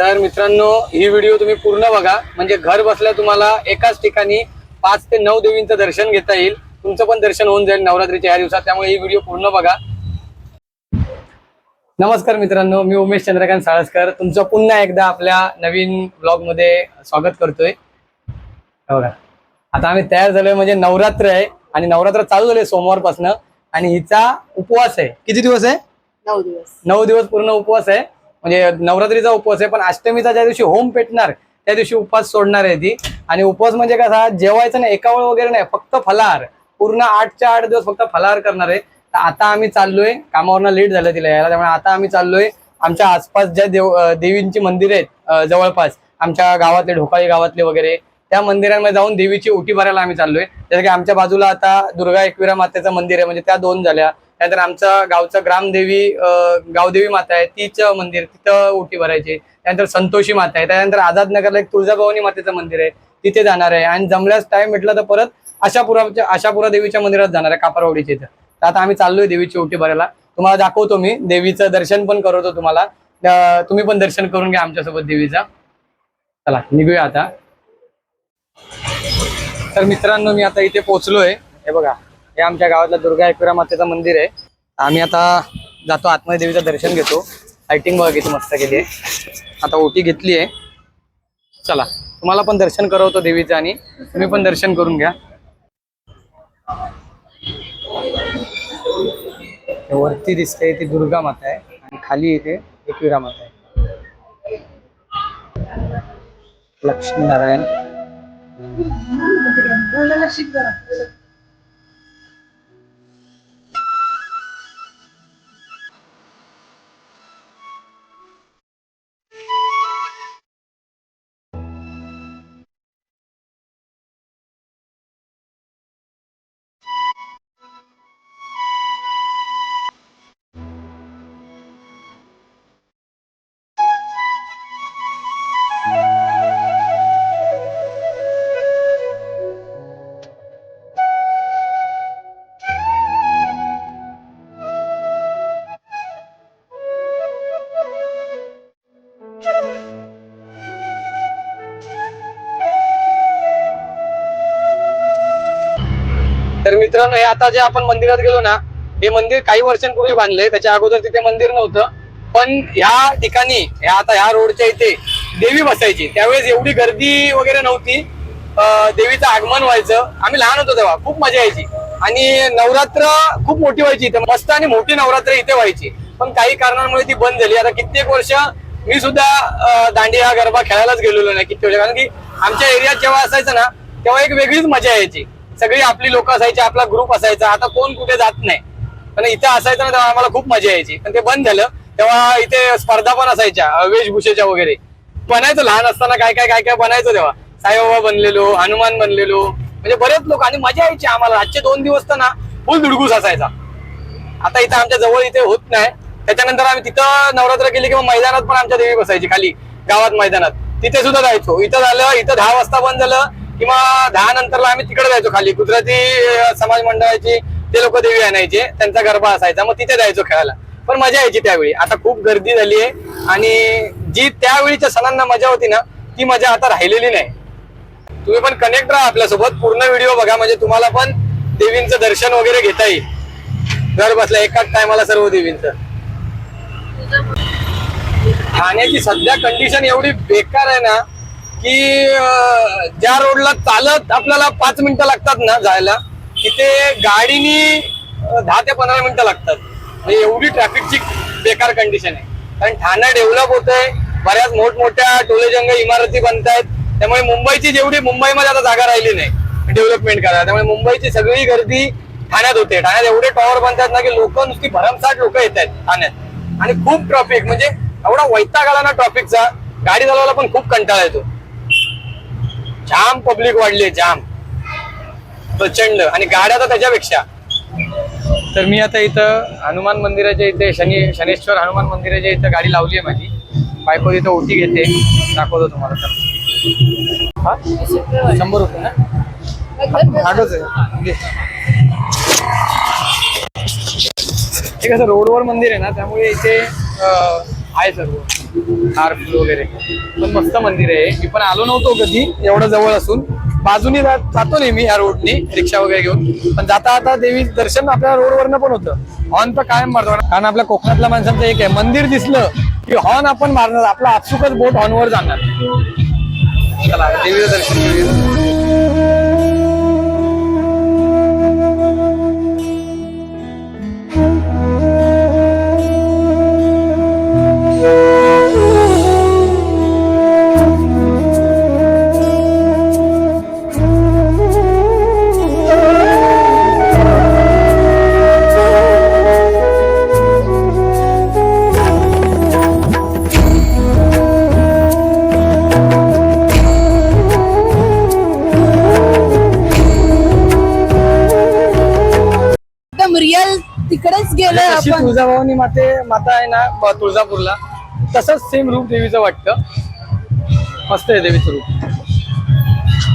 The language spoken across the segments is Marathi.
तर मित्रांनो ही व्हिडिओ तुम्ही पूर्ण बघा. म्हणजे घर बसल्या तुम्हाला एकाच ठिकाणी पाच ते नऊ देवींचं दर्शन घेता येईल. तुमचं पण दर्शन होऊन जाईल नवरात्रीच्या ह्या दिवसात. त्यामुळे ही व्हिडिओ पूर्ण बघा. नमस्कार मित्रांनो मी उमेश चंद्रकांत साळसकर. तुमचं पुन्हा एकदा आपल्या नवीन ब्लॉगमध्ये स्वागत करतोय. बघा. आता आम्ही तयार झालोय म्हणजे नवरात्र आहे आणि नवरात्र चालू झाले सोमवारपासून. आणि हिचा उपवास आहे. किती दिवस आहे? नऊ दिवस. नऊ दिवस पूर्ण उपवास आहे. म्हणजे नवरात्रीचा उपवास आहे पण अष्टमीचा ज्या दिवशी होम पेटणार त्या दिवशी उपवास सोडणार आहे ती. आणि उपवास म्हणजे कसा जेवायचं नाही एका वेळ वगैरे नाही फक्त फलाहार. पूर्ण आठच्या आठ दिवस फक्त फलाहार करणार आहे. तर आता आम्ही चाललोय कामावरनं लेट झालं तिला यायला त्यामुळे आता आम्ही चाललोय. आमच्या आसपास ज्या देव देवींची मंदिर आहेत जवळपास आमच्या गावातले ढोकाळी गावातले वगैरे त्या मंदिरांमध्ये जाऊन देवीची ओटी भरायला आम्ही चाललोय. जसं की आमच्या बाजूला आता दुर्गा एकविरा मातेचं मंदिर आहे म्हणजे त्या दोन झाल्या. त्यानंतर आमचा गावचा ग्रामदेवी गावदेवी माता आहे तिचं मंदिर तिथं ओटी भरायची. त्यानंतर संतोषी माता आहे त्यानंतर आझादनगरला एक तुळजाभवानी मातेचं मंदिर आहे तिथे जाणार आहे. आणि जमल्यास टाइम भेटला तर परत आशापुराच्या आशापुरा देवीच्या मंदिरात जाणार आहे कापारवाडीच्या इथं. तर आता आम्ही चाललोय देवीची ओटी भरायला. तुम्हाला दाखवतो मी देवीचं दर्शन पण करवतो तुम्हाला. तुम्ही पण दर्शन करून घ्या आमच्यासोबत देवीचा. चला निघूया आता. तर मित्रांनो मी आता इथे पोहोचलोय. हे बघा. हे आमच्या गावातलं दुर्गा एकविरा मातेचं मंदिर आहे. आम्ही आता जातो आतमध्ये देवीचं दर्शन घेतो. लाइटिंग बघा किती मस्त केली आहे. आता ओटी घेतली आहे. चला तुम्हाला पण दर्शन करवतो देवीचं आणि तुम्ही पण दर्शन करून घ्या. वरती दिसते ती दुर्गा माता आहे. आणि खाली इथे एकविरा माता आहे. लक्ष्मी मित्रांनो हे आता जे आपण मंदिरात गेलो ना हे मंदिर काही वर्षांपूर्वी बांधलंय. त्याच्या अगोदर तिथे मंदिर नव्हतं. पण ह्या ठिकाणी ह्या आता ह्या रोडच्या इथे देवी बसायची. त्यावेळेस एवढी गर्दी वगैरे नव्हती. देवीचं आगमन व्हायचं. आम्ही लहान होतो तेव्हा. खूप मजा यायची. आणि नवरात्र खूप मोठी व्हायची. इथे मस्त आणि मोठी नवरात्र इथे व्हायची. पण काही कारणांमुळे ती बंद झाली. आता कित्येक वर्ष मी सुद्धा दांडिया गरबा खेळायलाच गेलेलो नाही किती वर्ष. कारण की आमच्या एरियात जेव्हा असायचं ना तेव्हा एक वेगळीच मजा यायची. सगळी आपली लोक असायची आपला ग्रुप असायचा. आता कोण कुठे जात नाही. पण इथे असायचं ना तेव्हा आम्हाला खूप मजा यायची. पण ते बंद झालं. तेव्हा इथे स्पर्धा पण असायच्या वेशभूषेच्या वगैरे. बनायचो लहान असताना काय काय काय काय बनायचो तेव्हा. साईबाबा बनलेलो हनुमान बनलेलो. म्हणजे बरेच लोक आणि मजा यायची आम्हाला. आजचे दोन दिवस तर ना फुल दुडगूस असायचा. आता इथं आमच्या जवळ इथे होत नाही. त्याच्यानंतर आम्ही तिथं नवरात्र केली किंवा मैदानात पण आमच्या देवी बसायची खाली गावात मैदानात. तिथे सुद्धा जायचो. इथं झालं इथं दहा वाजता बंद झालं. किंवा दहा नंतरला आम्ही तिकडे जायचो खाली. गुजराती समाज मंडळाची ते लोक देवी आणायचे त्यांचा गरबा असायचा मग तिथे जायचो खेळायला. पण मजा यायची त्यावेळी. आता खूप गर्दी झाली आहे आणि जी त्यावेळीच्या सणांना मजा होती ना ती मजा आता राहिलेली नाही. तुम्ही पण कनेक्ट राहा आपल्यासोबत. पूर्ण व्हिडिओ बघा. म्हणजे तुम्हाला पण देवींचं दर्शन वगैरे घेता येईल. घर बसल्या एकाच टायमाला सर्व देवींचं. ठाण्याची सध्या कंडिशन एवढी बेकार आहे ना की ज्या रोडला चालत आपल्याला पाच मिनिटं लागतात ना जायला तिथे गाडीनी दहा ते पंधरा मिनिटं लागतात. म्हणजे एवढी ट्रॅफिकची बेकार कंडिशन आहे. कारण ठाणे डेव्हलप होत आहे बऱ्याच मोठमोठ्या टोलेजंग इमारती बनत आहेत त्यामुळे मुंबईची जेवढी मुंबईमध्ये आता जागा राहिली नाही डेव्हलपमेंट करायला त्यामुळे मुंबईची सगळी गर्दी ठाण्यात होते. ठाण्यात एवढे टॉवर बनतात ना की लोक नुसती भरमसाठ लोक येत आहेत ठाण्यात. आणि खूप ट्रॉफिक म्हणजे एवढा वैताग आला ना ट्रॉफिकचा गाडी चालवायला पण खूप कंटाळा येतो. जाम पब्लिक वाढली जाम. प्रचंड. आणि गाड्या तर त्याच्यापेक्षा. तर मी आता इथं हनुमान मंदिराच्या इथे शनी शनेश्वर हनुमान मंदिराच्या इथं गाडी लावली आहे माझी. बायको इथं ओटी घेते. दाखवतो तुम्हाला. तर हा? शंभर रुपये ना? आठच आहे. कसं रोडवर मंदिर आहे ना त्यामुळे इथे आहे सर्व. हार फुल वगैरे. पण मस्त मंदिर आहे. मी पण आलो नव्हतो कधी. एवढं जवळ असून. बाजूनी जातो जातो नेहमी या रोडनी रिक्षा वगैरे घेऊन. पण जाता आता देवी दर्शन आपल्या रोडवरनं पण होतं. हॉर्न तर कायम मारतो. कारण आपल्या कोकणातल्या माणसांचं एक आहे. मंदिर दिसलं की हॉर्न आपण मारणार. आपला आपसुकच बोट हॉर्नवर जाणार. चला देवीचं दर्शन घेऊया. एकदम तुळजाभवानी माते माता आहे ना तुळजापूरला. तसंच सेम रूप देवीचं वाटतं. मस्त आहे देवीचं रूप.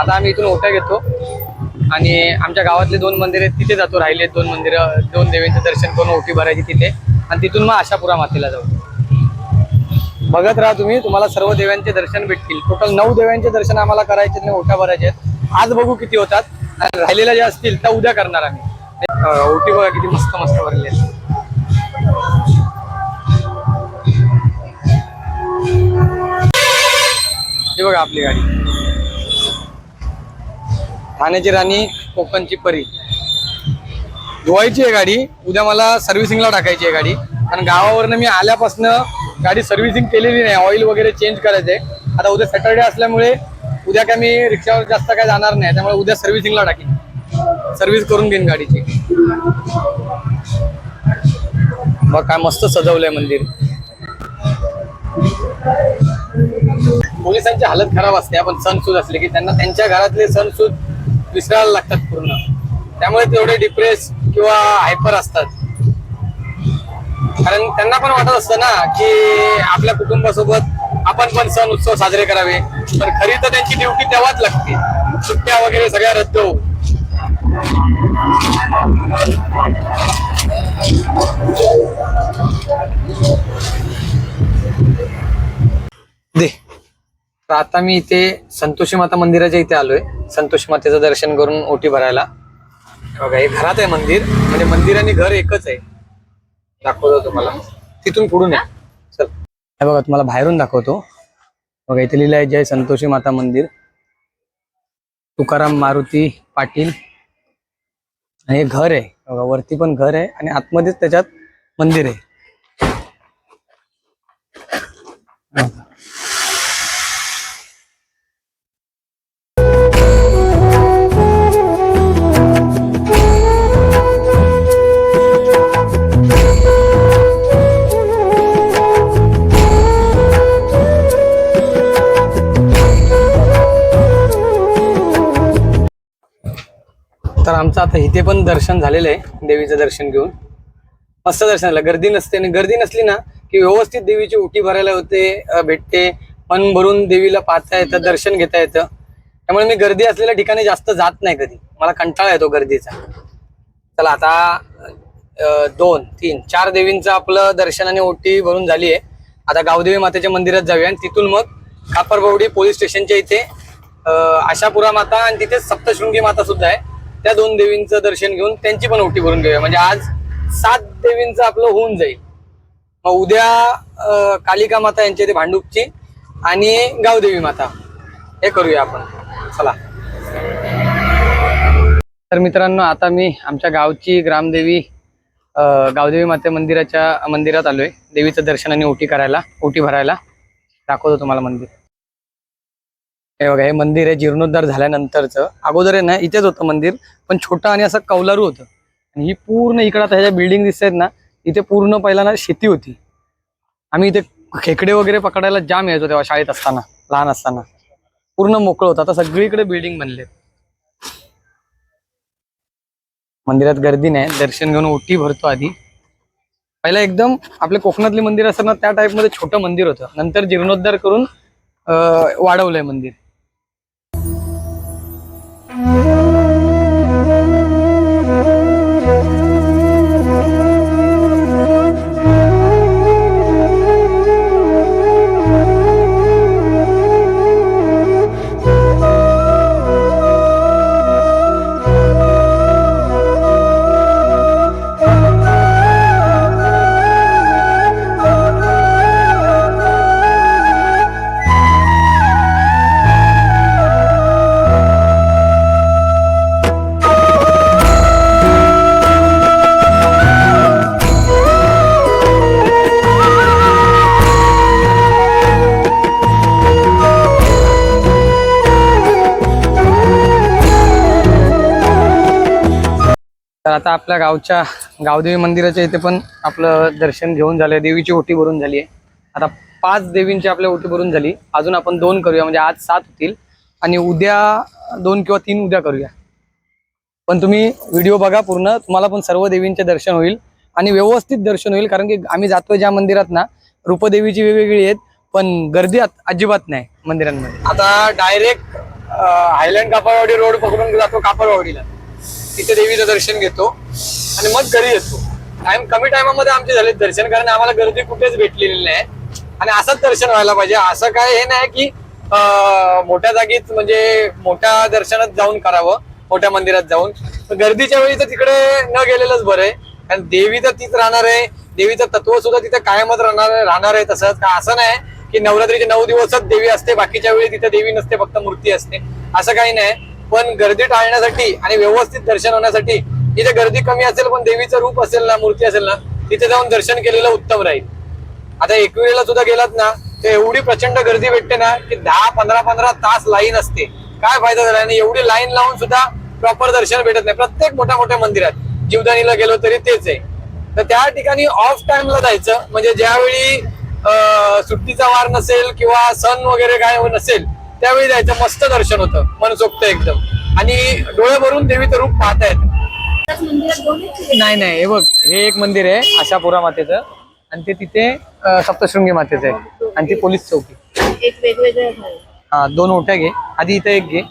आता आम्ही इथून ओट्या घेतो. आणि आमच्या गावातले दोन मंदिर आहेत तिथे जातो राहिले दोन मंदिरं. दोन देवींचं दर्शन करून ओटी भरायची तिथे. आणि तिथून मग आशापुरा मातेला जाऊ. बघत राहा तुम्ही तुम्हाला सर्व देवांचे दर्शन भेटतील. टोटल नऊ देवांचे दर्शन आम्हाला करायचे आणि ओट्या भरायचे आहेत. आज बघू किती होतात. आणि राहिलेल्या ज्या असतील त्या उद्या करणार आम्ही. ओटी बघा किती मस्त मस्त भरलेली बघा आपली गाडी. ठाण्याची राणी कोकणची परी. धुवायची आहे गाडी. उद्या मला सर्व्हिसिंगला टाकायची आहे गाडी. कारण गावावरनं मी आल्यापासनं गाडी सर्व्हिसिंग केलेली नाही. ऑइल वगैरे चेंज करायचंय. आता उद्या सॅटर्डे असल्यामुळे उद्या काय मी रिक्षावर जास्त काय जाणार नाही. त्यामुळे उद्या सर्व्हिसिंगला टाकेन. सर्व्हिस करून घेईन गाडीची. बघ काय मस्त सजवलंय मंदिर. पोलिसांची हालत खराब असते. आपण सणसूद असले की त्यांना त्यांच्या घरातले सणसूद विसरायला लागतात पूर्ण. त्यामुळे तेवढे डिप्रेस किंवा हायपर असतात. कारण त्यांना पण वाटत असतं ना की आपल्या कुटुंबासोबत आपण पण सण उत्सव साजरे करावे. पण खरी तर त्यांची ड्युटी तेव्हाच लागते. सुट्ट्या वगैरे सगळ्या रद्द होऊ दे. तर आता मी इथे संतोषी माता मंदिराच्या इथे आलोय. संतोषी मातेचं दर्शन करून ओटी भरायला. हे बघा हे घरात आहे मंदिर म्हणजे मंदिर आणि घर एकच आहे. दाखवतो तुम्हाला. तिथून पुढून या चल. हे बघा तुम्हाला बाहेरून दाखवतो. बघा इथे लिहिलं आहे जय संतोषी माता मंदिर. तुकाराम मारुती पाटील. आणि हे घर आहे. बघा वरती पण घर आहे आणि आतमध्येच त्याच्यात मंदिर आहे. आमचं आता इथे पण दर्शन झालेलं आहे देवीचं दर्शन घेऊन. मस्त दर्शन झालं. गर्दी नसते आणि गर्दी नसली ना की व्यवस्थित देवीची ओटी भरायला होते भेटते. मन भरून देवीला पाहता येतं दर्शन घेता येतं. त्यामुळे मी गर्दी असलेल्या ठिकाणी जास्त जात नाही कधी. मला कंटाळा येतो गर्दीचा. चला आता दोन तीन चार देवींचं आपलं दर्शन आणि ओटी भरून झाली आहे. आता गावदेवी मातेच्या मंदिरात जाऊया आणि तिथून मग कापरबवडी पोलीस स्टेशनच्या इथे आशापुरा माता आणि तिथे सप्तशृंगी माता सुद्धा आहे. त्या दोन देवींचं दर्शन घेऊन त्यांची पण ओटी भरून घेऊया. म्हणजे आज सात देवींचं आपलं होऊन जाईल. मग उद्या कालिका माता यांच्या ते भांडूपची आणि गावदेवी माता. हे करूया आपण. चला. तर मित्रांनो आता मी आमच्या गावची ग्रामदेवी गावदेवी माते मंदिराच्या मंदिरात आलोय. देवीचं दर्शन आणि ओटी करायला ओटी भरायला. दाखवतो तुम्हाला मंदिर. हे बघा हे मंदिर आहे जीर्णोद्धार झाल्यानंतरचं. अगोदर आहे ना इथेच होतं मंदिर पण छोटं आणि असं कौलारू होतं. आणि ही पूर्ण इकडं आता ह्याच्या बिल्डिंग दिसत आहेत ना इथे पूर्ण पहिला ना शेती होती. आम्ही इथे खेकडे वगैरे पकडायला जाम यायचो तेव्हा शाळेत असताना लहान असताना. पूर्ण मोकळं होतं. आता सगळीकडे बिल्डिंग बनले मंदिरात गर्दी नाही. दर्शन घेऊन ओटी भरतो आधी. पहिला एकदम आपले कोकणातले मंदिर असतात ना त्या टाईपमध्ये छोटं मंदिर होतं. नंतर जीर्णोद्धार करून वाढवलंय मंदिर. तर आता आपल्या गावच्या गावदेवी मंदिराच्या इथे पण आपलं दर्शन घेऊन झालंय. देवीची ओटी भरून झाली आहे आता पाच देवींची आपल्या ओटी भरून झाली. अजून आपण दोन करूया म्हणजे आज सात होतील. आणि उद्या दोन किंवा तीन उद्या करूया. पण तुम्ही व्हिडिओ बघा पूर्ण. तुम्हाला पण सर्व देवींचे दर्शन होईल. आणि व्यवस्थित दर्शन होईल कारण की आम्ही जातोय ज्या मंदिरात ना रूपदेवीची वेगवेगळी आहेत पण गर्दी अजिबात नाही मंदिरांमध्ये. आता डायरेक्ट हायलँड कापडवाडी रोड पकडून जातो कापडवाडीला तिथे देवीचं दर्शन घेतो आणि मग घरी येतो. टाइम कमी टायमामध्ये आमचे झाले दर्शन कारण आम्हाला गर्दी कुठेच भेटलेली नाही. आणि असंच दर्शन व्हायला पाहिजे. असं काय हे नाही की मोठ्या जागीच म्हणजे मोठ्या दर्शनात जाऊन करावं मोठ्या मंदिरात जाऊन. गर्दीच्या वेळी तर तिकडे न गेलेलंच बरं आहे. कारण देवी तर तीच राहणार आहे. देवीचं तत्व सुद्धा तिथे कायमच राहणार राहणार आहे तसंच. का असं नाही की नवरात्रीचे नऊ दिवसच देवी असते बाकीच्या वेळी तिथे देवी नसते फक्त मूर्ती असते. असं काही नाही. पण गर्दी टाळण्यासाठी आणि व्यवस्थित दर्शन होण्यासाठी तिथे गर्दी कमी असेल पण देवीचं रूप असेल ना मूर्ती असेल ना तिथे जाऊन दर्शन केलेलं उत्तम राहील. आता एकविरेला सुद्धा गेलात ना तर एवढी प्रचंड गर्दी भेटते ना की दहा पंधरा पंधरा तास लाईन असते. काय फायदा झाला? आणि एवढी लाईन लावून सुद्धा प्रॉपर दर्शन भेटत नाही. प्रत्येक मोठ्या मोठ्या मंदिरात जीवदानीला गेलो तरी तेच आहे. तर त्या ठिकाणी ऑफ टाइमला जायचं म्हणजे ज्यावेळी सुट्टीचा वार नसेल किंवा सण वगैरे काय नसेल त्यावेळी जायचं मस्त दर्शन होतं मनसोक्त एकदम. आणि डोळे भरून देवीचं रूप पाहता येतं. त्याच मंदिरात दोन आहेत. नाही नाही हे बघ हे एक मंदिर आहे आशापुरा मातेचं. आणि ते तिथे सप्तशृंगी मातेचं आहे. आणि ती पोलीस चौकी. एक वेगवेगळे आहे. हा दोन ओट्या घे. आधी इथे एक घे.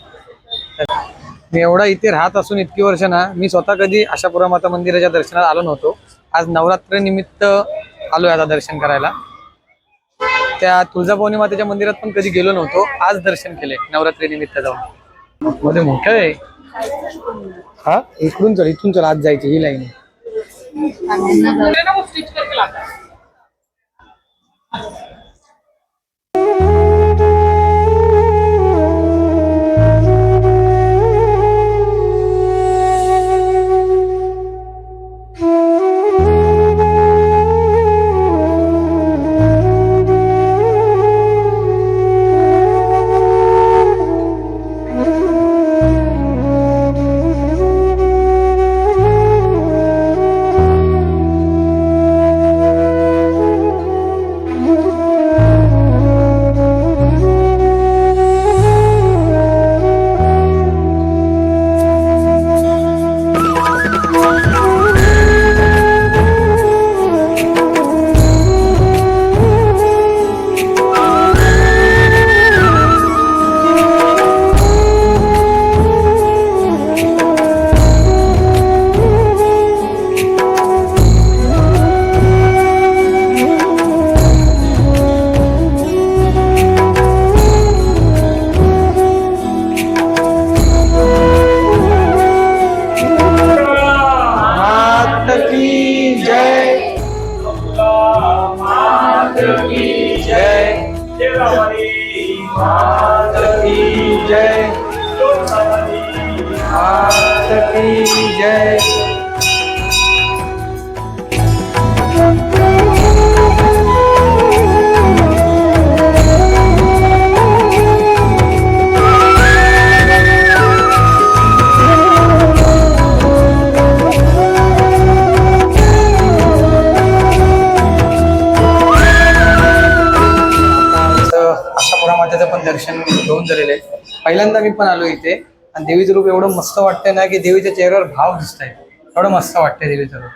मी एवढा इथे राहत असून इतकी वर्ष ना मी स्वतः कधी आशापुरा माता मंदिराच्या दर्शनात आलो नव्हतो. आज नवरात्र निमित्त आलोय आता दर्शन करायला. त्या तुळजाभवानी मातेच्या मंदिरात पण कधी गेलो नव्हतो. आज दर्शन केले नवरात्री निमित्त जाऊन. मध्ये मोठं आहे. हा? इकडून चल इथून चल आज जायची ही लाईन आहे पहिल्यांदा मी पण आलो इथे. आणि देवीचं रूप एवढं मस्त वाटतंय ना की देवीच्या चेहऱ्यावर भाव दिसत आहे एवढं मस्त वाटतंय देवीचं रूप.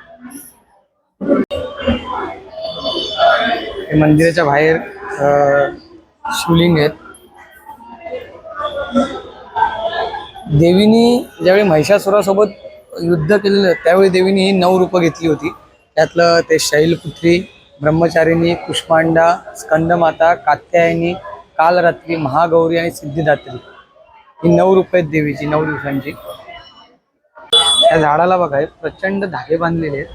हे मंदिराच्या बाहेर शिवलिंग आहेत. देवीनी ज्यावेळी महिषासुरासोबत युद्ध केलेलं त्यावेळी देवीनी ही नऊ रूपं घेतली होती. त्यातलं ते शैलपुत्री ब्रह्मचारिणी कुष्मांडा स्कंदमाता कात्यायनी कालरात्री महागौरी आणि सिद्धिदात्री. ही नऊ रुपये देवीची नऊ दिवसांची. त्या झाडाला बघा प्रचंड धागे बांधलेले आहेत.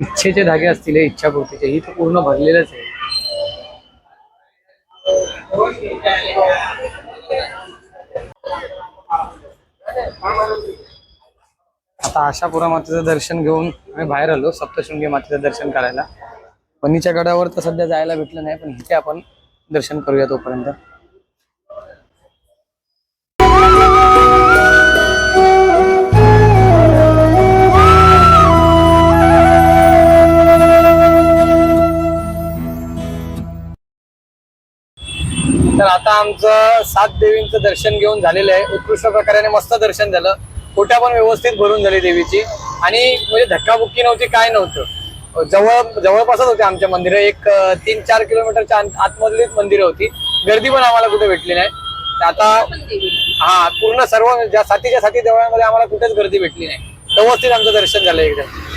इच्छेचे धागे असतील इच्छापूर्तीचे. ही तर पूर्ण भरलेलंच आहे. आता आशापुरा मातेचं दर्शन घेऊन आम्ही बाहेर आलो सप्तशृंगी मातेचं दर्शन करायला. पनीच्या गडावर तर सध्या जायला भेटलं नाही पण इथे आपण दर्शन करूया तोपर्यंत. तर आता आमचं सात देवींचं दर्शन घेऊन झालेलं आहे. उत्कृष्ट प्रकारे मस्त दर्शन झालं. कोट्या पण व्यवस्थित भरून झाली देवीची. आणि म्हणजे धक्काबुक्की नव्हती काय नव्हतं. जवळ जवळपासच होते आमच्या मंदिरं. एक तीन चार किलोमीटरच्या आतमधलीच मंदिरं होती. गर्दी पण आम्हाला कुठे भेटली नाही. आता हा पूर्ण सर्व ज्या साथीच्या साथी देवळांमध्ये आम्हाला कुठेच गर्दी भेटली नाही. व्यवस्थित आमचं दर्शन झालं एकदम